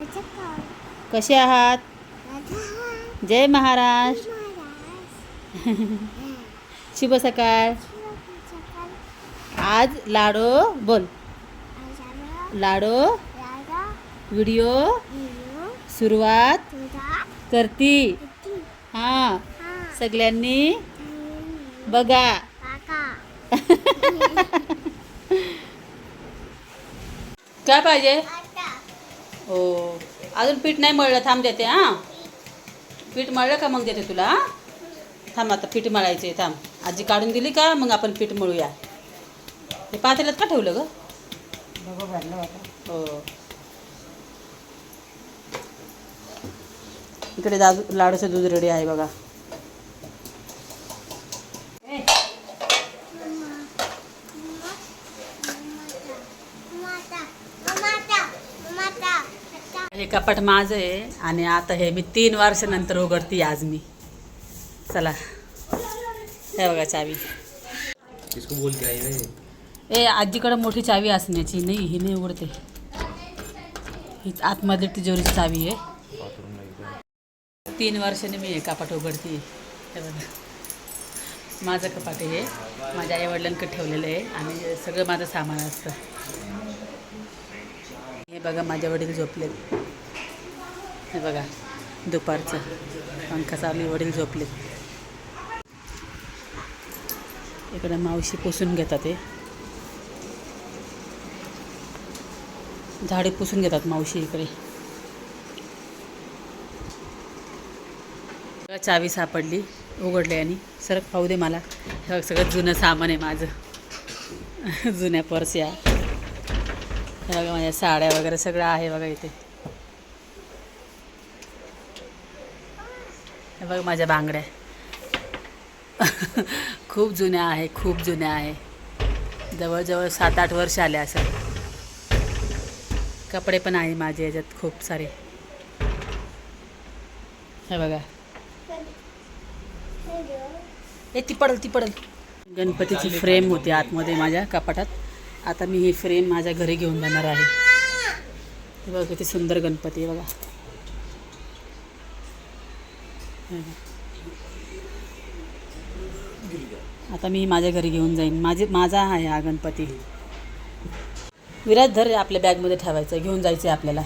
कसे आहात? जय महाराष्ट्र शुभ सकाळ. आज लाडो बोल. लाडो व्हिडिओ सुरुवात करती. हां सगळ्यांनी बघा. काय पाहिजे? हो. अजून पीठ नाही मळलं थांब देते हां. पीठ मळलं का मग देते तुला हां? थांब आता पीठ मळायचे थांब. आजी काढून दिली का मग आपण पीठ मळूया. हे पातेल्यात का ठेवलं ग? हो. इकडे दादू लाडूचं दूध रेडी आहे बघा. कपाट माझं आहे आणि आता हे मी तीन वर्षानंतर उघडते आज मी. चला. हे बघा चावी. ए आजीकडे मोठी चावी असण्याची. नाही ही नाही उघडते. ही आतमध्ये तिजोरीची चावी आहे. तीन वर्षाने मी हे कपाट उघडते हे बघा. माझं कपाट आहे. हे. माझ्या आईवडिलांकडे ठेवलेलं आहे आणि सगळं माझं सामान असतं. हे बघा माझे वडील झोपलेत. हे बघा दुपारचं पंखा चालू वडील झोपलेत. इकडे मावशी पुसून घेतात ते झाडे पुसून घेतात मावशी इकडे. चावी सापडली उघडली आणि सरक पाहू दे मला. हे सगळं जुनं सामान आहे माझं. जुन्या पर्स्या. या बघा माझ्या साड्या वगैरे सगळं आहे बघा इथे. हे बघा माझ्या बांगड्या. खूप जुन्या आहे खूप जुन्या आहे. जवळजवळ सात आठ वर्ष आले असं. कपडे पण आहे माझे याच्यात खूप सारे. हे बघा. ए ती पडल ती पडल. गणपतीची फ्रेम होती आतमध्ये माझ्या कपाटात. आता मी ही फ्रेम माझ्या घरी घेऊन जाणार आहे. बघा किती सुंदर गणपती आहे बघा. आता मी माझ्या घरी घेऊन जाईन. माझे माझा आहे हा गणपती. विराज धर आपल्या बॅगमध्ये ठेवायचं. घेऊन जायचं आहे आपल्याला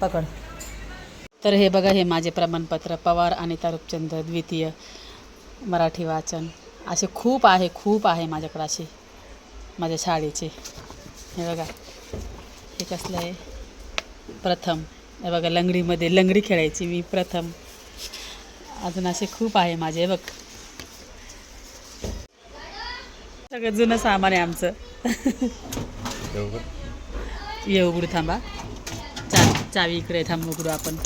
पकड. तर हे बघा हे माझे प्रमाणपत्र. पवार अनिता रूपचंद्र द्वितीय मराठी वाचन. असे खूप आहे खूप आहे माझ्याकडे असे. माझ्या शाळेचे. हे बघा. हे कसलं आहे? प्रथम. हे बघा लंगडीमध्ये लंगडी खेळायची मी प्रथम. अजून असे खूप आहे माझे बघ. सगळं जुनं सामान आहे आमचं. ये उघडू थांबा. चा चावी इकडे थांब उघडू आपण.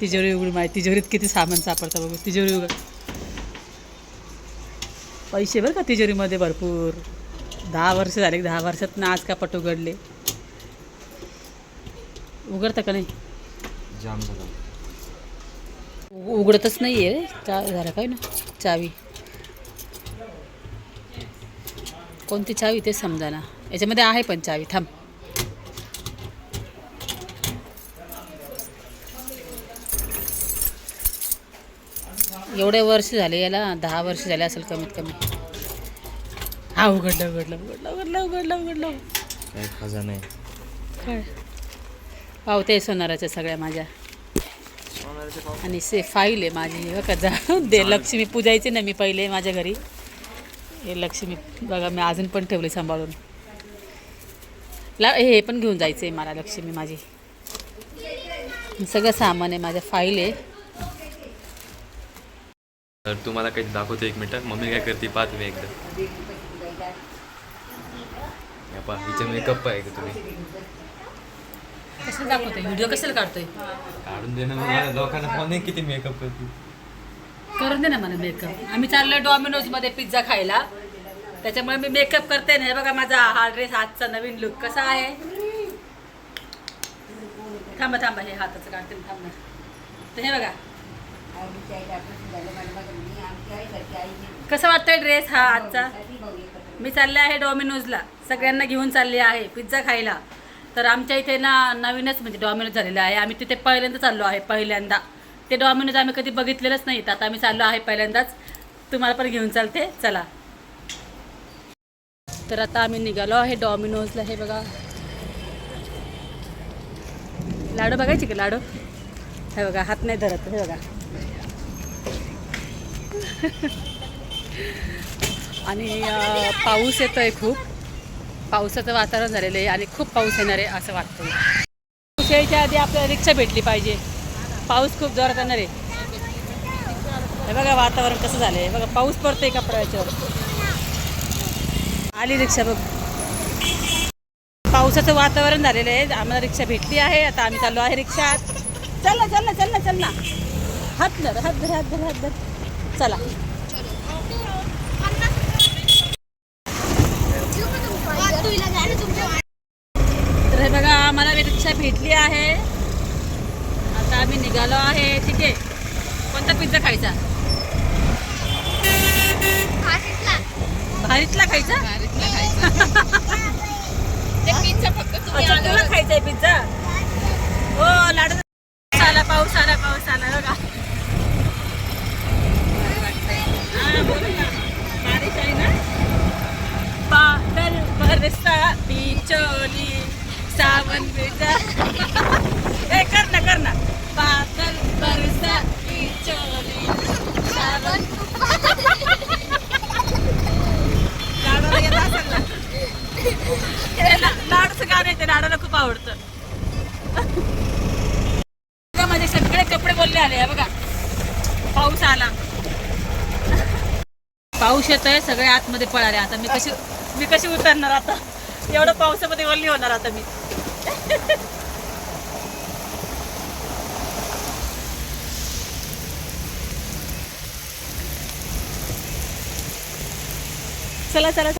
तिजोरी उघडू माहिती तिजोरीत किती सामान सापडतं बघू. तिजोरी उघड. पैसे बरं का तिजोरीमध्ये भरपूर. दहा वर्ष झाले दहा वर्षात ना आज का पट उघडले उघडतं का नाही? जाम झाला. उघडतच नाही आहे का झालं काय ना? चावी. कोणती चावी ते समजा ना. याच्यामध्ये आहे पण चावी थांब. एवढे वर्ष झाले याला दहा वर्ष झाले असेल कमीत कमी. हा उघडलं उघडलं उघडलं उघडलं उघडलं उघडलं काय खजाना आहे काय? पावते सोनाराच्या सगळ्या माझ्या. आणि से फाईल आहे माझी हे बघा जाऊन दे लक्ष्मी पूजायची ना मी पहिले माझ्या घरी. हे लक्ष्मी बघा मी अजून पण ठेवली सांभाळून. ला हे पण घेऊन जायचं आहे मला लक्ष्मी माझी. सगळं सामान आहे माझ्या फाईल आहे. तर तुम्हाला काही दाखवतो एक मिनटं. मम्मी काय करते पाहत मी एकदा. या पहा हिचे मेकअप आहे का तुम्ही? कसं दाखवतोय? व्हिडिओ कशाला काढतोय? काढून देणं मग मला लोकांना फोन आहे किती मेकअप करते करून दे ना मला मेकअप आम्ही चाललोय डॉमिनोजमध्ये पिझ्झा खायला. त्याच्यामुळे मी मेकअप करते ना. हे बघा माझा हा ड्रेस हातचा नवीन लुक कसा आहे. थांबा थांबा हे हाताचं काढते. मी, थांबा. तर हे बघा. कसं वाटतंय ड्रेस हा आजचा? मी चालले आहे डॉमिनोजला सगळ्यांना घेऊन चालले आहे पिझ्झा खायला. तर आमच्या इथे ना नवीनच म्हणजे डॉमिनोज झालेलं आहे. आम्ही तिथे पहिल्यांदा चाललो आहे पहिल्यांदा. ते डॉमिनोज आम्ही कधी बघितलेलंच नाही. तर आता आम्ही चाललो आहे पहिल्यांदाच. तुम्हाला पण घेऊन चालते. चला. तर आता आम्ही निघालो आहे डॉमिनोजला हे बघा. लाडू बघायचे का लाडू? हे बघा हात नाही धरत. हे बघा. आणि पाऊस येतोय खूप. पावसाचं वातावरण झालेलं आहे आणि खूप पाऊस येणार आहे असं वाटतं. पाऊस यायच्या आधी आपल्याला रिक्षा भेटली पाहिजे. पाऊस खूप जोरात येणार आहे. हे बघा वातावरण कसं झालं आहे बघा पाऊस पडतोय कपड्याच्यावर आली रिक्षा बघ. पावसाचं वातावरण झालेलं आहे. आम्हाला रिक्षा भेटली आहे. आता आम्ही चाललो आहे रिक्षात. चल ना चल ना चल ना चल. ना हात धर हात धर हात धर हात धर. चला. तर हे बघा आम्हाला रिक्षा भेटली आहे. आता आम्ही निघालो आहे ठीक आहे. कोणता पिझ्झा खायचा? भारीतला खायचा? अच्छा, तुला खायचा आहे पिझ्झा हो लाडू पाऊस आला पाऊस आला पाऊस आला बघा हा, बोला ना. बारिश आहे ना बादल बरसा बिचोली सावन बेजा ए कर ना कर ना बादल बरसा बिचोली सावन लाडूला येत असेल ना हे ला- लाडूचं गाणं येते लाडूला खूप आवडतं. माझे सगळे कपडे बोलले आले बघा. पाऊस आला. पाऊस येतोय सगळे आतमध्ये पळाले. आता मी कशी मी कशी उतरणार आता? एवढं पावसामध्ये ओल्ली होणार आता मी. चला चला.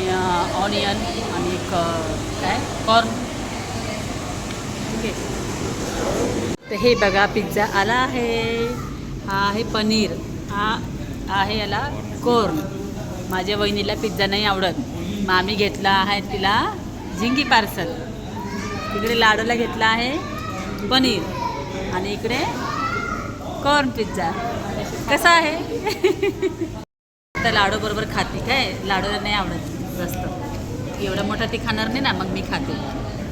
ऑनियन आणि एक काय कॉर्न ठीक आहे तर हे बघा पिझ्झा आला आहे. हा आहे पनीर. हा आहे याला कॉर्न माझ्या वहिनीला पिझ्झा नाही आवडत. मग आम्ही घेतला आहे तिला झिंगी पार्सल इकडे लाडूला घेतला आहे पनीर. आणि इकडे कॉर्न पिझ्झा कसा आहे? तर लाडू बरोबर खाते. काय? लाडूला नाही आवडत. जास्त एवढा मोठा ती खाणार नाही ना मग मी खाते.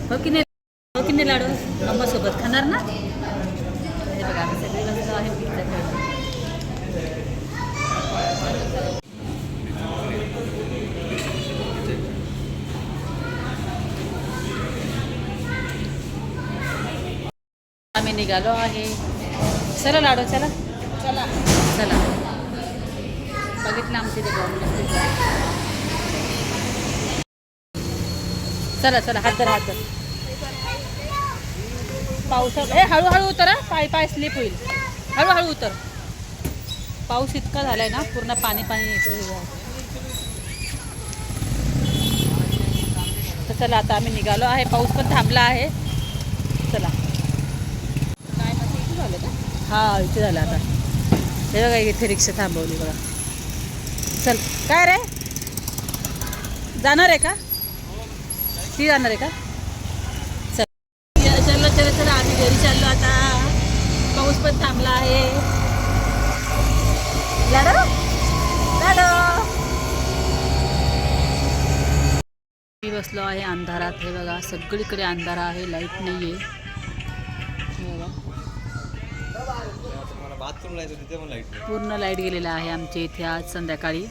हो की नाही? हो की नाही लाडू? अम्मासोबत खाणार ना? हे बघा आम्ही सगळे आहे आम्ही निघालो आहे. चला लाडू चला. चला. चला. बघितलं आमच्या इथे डॉमिनोज पिझ्झा चला चला हात धर हात धर. पावसात ए हळूहळू उतर पाय पाय स्लिप होईल. हळूहळू उतर. पाऊस इतका झालाय ना पूर्ण पाणी पाणी येतो तर चला आता आम्ही निघालो आहे. पाऊस पण थांबला आहे. चला. काय इथे झालं का? हा इथे झालं आता. हे बघा इथे रिक्षा थांबवली बघा. चल. काय रे? जाणार आहे का? ती जाणार आहे का? चल. या, चलो चलो चला. आम्ही घरी चाललो आता. पाऊस पण थांबला आहे. लाडो? लाडो? मी बसलो आहे अंधारात. हे बघा सगळीकडे अंधारा आहे. लाइट नाही. आहे पूर्ण लाइट गेलेला आहे आमच्या इथे आज संध्याकाळी.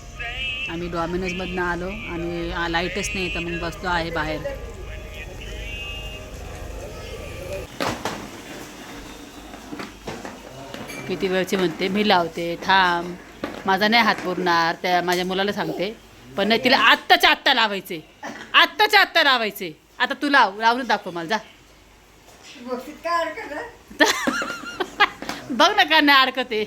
आम्ही डॉमिनोजमधनं आलो आणि लाईटच नाही तर मग बसलो आहे बाहेर. किती वेळची म्हणते मी लावते थांब. माझा नाही हात पुरणार. त्या माझ्या मुलाला सांगते पण नाही तिला आत्ताच्या आत्ता लावायचे. आत्ताच्या आत्ता लावायचे. आता तू लाव लावून दाखव मला जा. बघ ना का नाही अडकते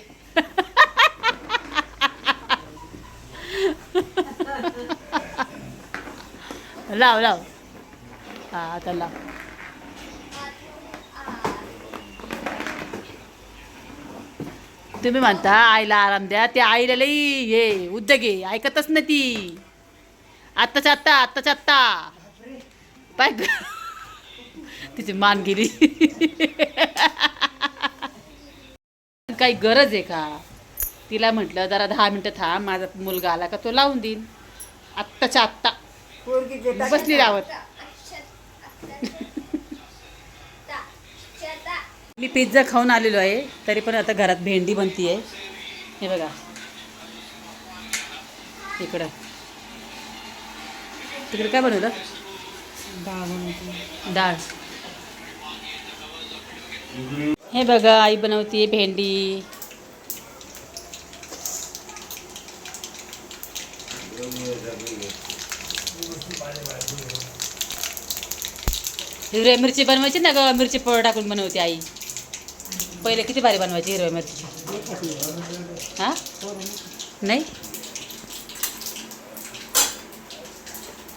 लाव लाव. हा आता लाव. तुम्ही म्हणता आईला आराम द्या. त्या आईला लई ये उद्योगी ऐकतच नाही ती. आत्ताच्या आत्ता आत्ताच्या आत्ता. पाय तिची मान गेली काही गरज आहे का? तिला म्हटलं जरा दहा मिनटं थांब. माझा मुलगा आला का तो लावून देईन. आत्ताच्या आत्ता. बसली रावत मी पिझ्झा खाऊन आलेलो आहे तरी पण आता घरात भेंडी बनती आहे हे बघा. इकडं. तिकडे काय बनवलं? डाळ. हे बघा आई बनवते भेंडी. हिरव्या मिरची बनवायची ना ग? मिरची पोळ टाकून बनवते आई. पहिले किती भारी बनवायची हिरव्या मिरची? हां? नाही?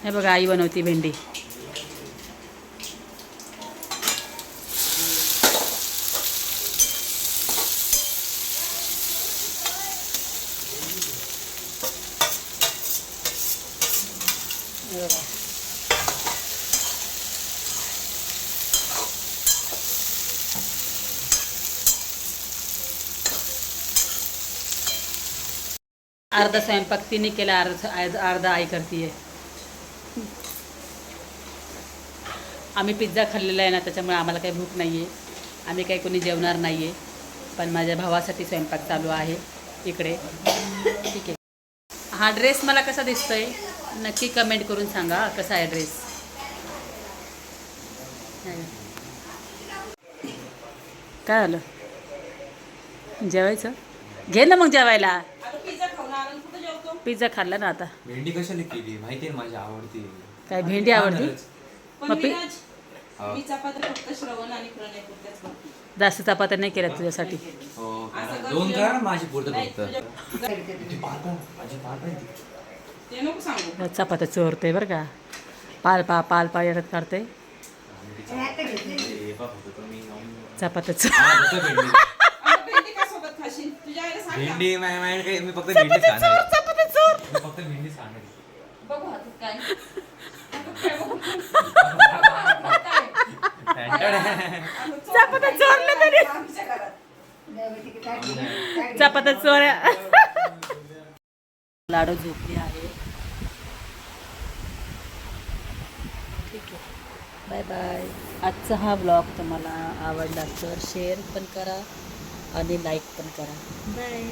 हे बघा आई बनवते भेंडी. अर्धा स्वयंपाक तिने केला अर्ध अर्धा आई करते आम्ही पिझ्झा खाल्लेला आहे ना त्याच्यामुळे आम्हाला काही भूक नाही आहे आम्ही काही कोणी जेवणार नाही आहे पण माझ्या भावासाठी स्वयंपाक चालू आहे इकडे. ठीक आहे. हा ड्रेस मला कसा दिसतोय? नक्की कमेंट करून सांगा. कसा आहे ड्रेस काय झालं जेवायचं? घे ना मग जेवायला. पिझ्झा खाल्ला ना आता. भेंडी कशाला केली? माहिती आहे माझी आवडती. काय भेंडी आवडती? पण मग पि- विराज, मी चपात्या फक्त श्रवण आणि प्रणय पुरत्याच करते. जास्त चपात्या नाही केल्या तुझ्यासाठी. हो असं करा. दोन करा ना माझी पुरतं नाही, फक्त. तुझ्या- ती पाल पाल, माझी पाल पाल ती. ते नको सांगू. चपात्या चोरते बरं का. पाल पा पाल पा येतात काढते हे बघ, होतं चपात्या चोर हा, होतं भेंडी. आता भेंडी का सोबत खाशील? तुझ्या आईला सांग ना. भेंडी मा- फक्त भेंडी खाणार फक्त भेंडी. बघू हातात काय हातात काय बघू? काय? आता चोर चपात्या चोरल्या तरी आमच्या घरात. चपात्या चोऱ्या लाडू झोपली आहे ठीक आहे बाय बाय आजचा हा ब्लॉग तुम्हाला आवडला तर शेअर पण करा आणि लाईक पण करा बाय